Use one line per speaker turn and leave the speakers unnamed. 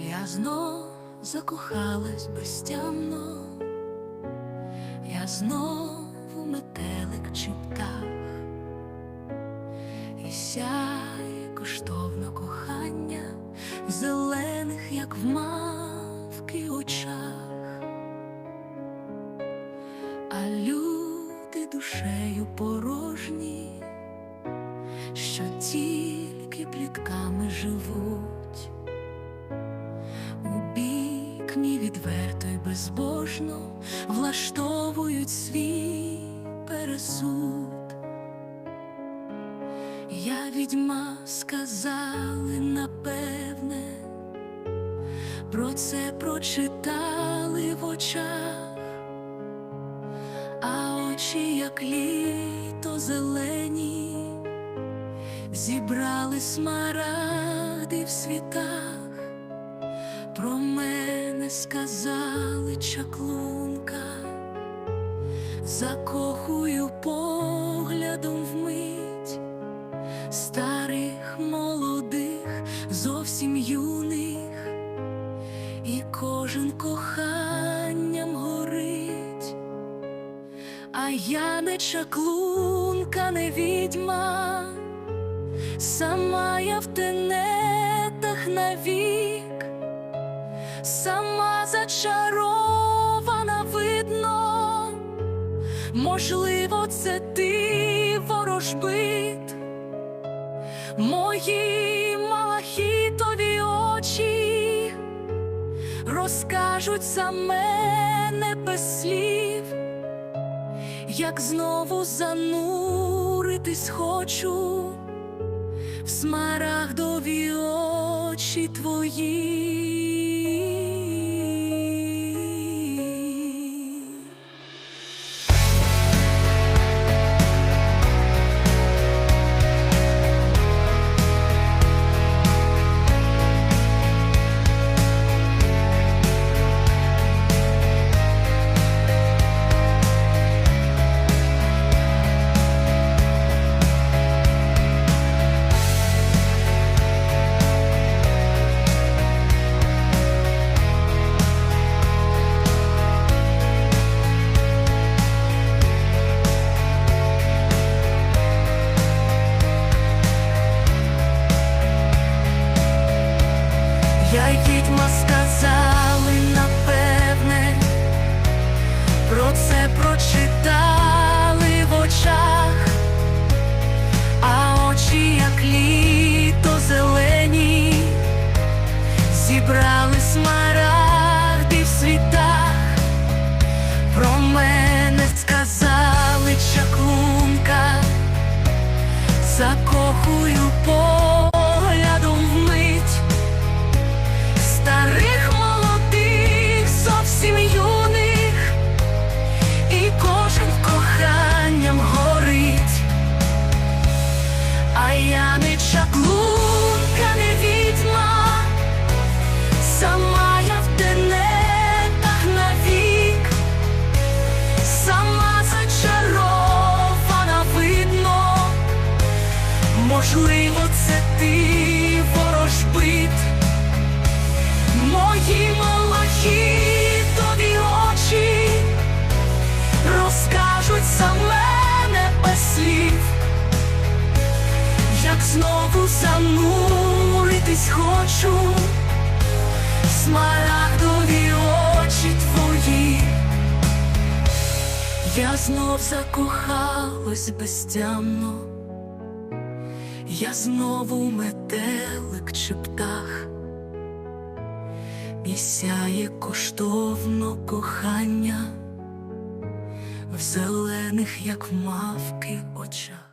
Я знов закохалась безтямно, я знову метелик чи як в мавки очах, а люди душею порожні, що тільки плітками живуть. У бік мій відверто й безбожно влаштовують свій пересуд. Я відьма сказали напевне, про це прочитали в очах, а очі, як літо зелені, зібрали смарагди в світах. Про мене сказали чаклунка, закохую поглядом вмить старих молодих, зовсім юних, я не чаклунка, не відьма, сама я в тенетах навік. Сама зачарована видно, можливо, це ти ворожбит, мої малахітові очі розкажуть за мене без слів, як знову зануритись хочу в смарагдові очі твої. Сказали напевне, про це прочитали в очах, а очі, як літо зелені, зібрали смарагди в світах, про мене сказали чаклунка, закохую поглядом знову зануритись хочу, смарагдові очі твої. Я знов закохалась безтямно, я знову метелик чи птах. І сяє коштовно кохання в зелених, як мавки, очах.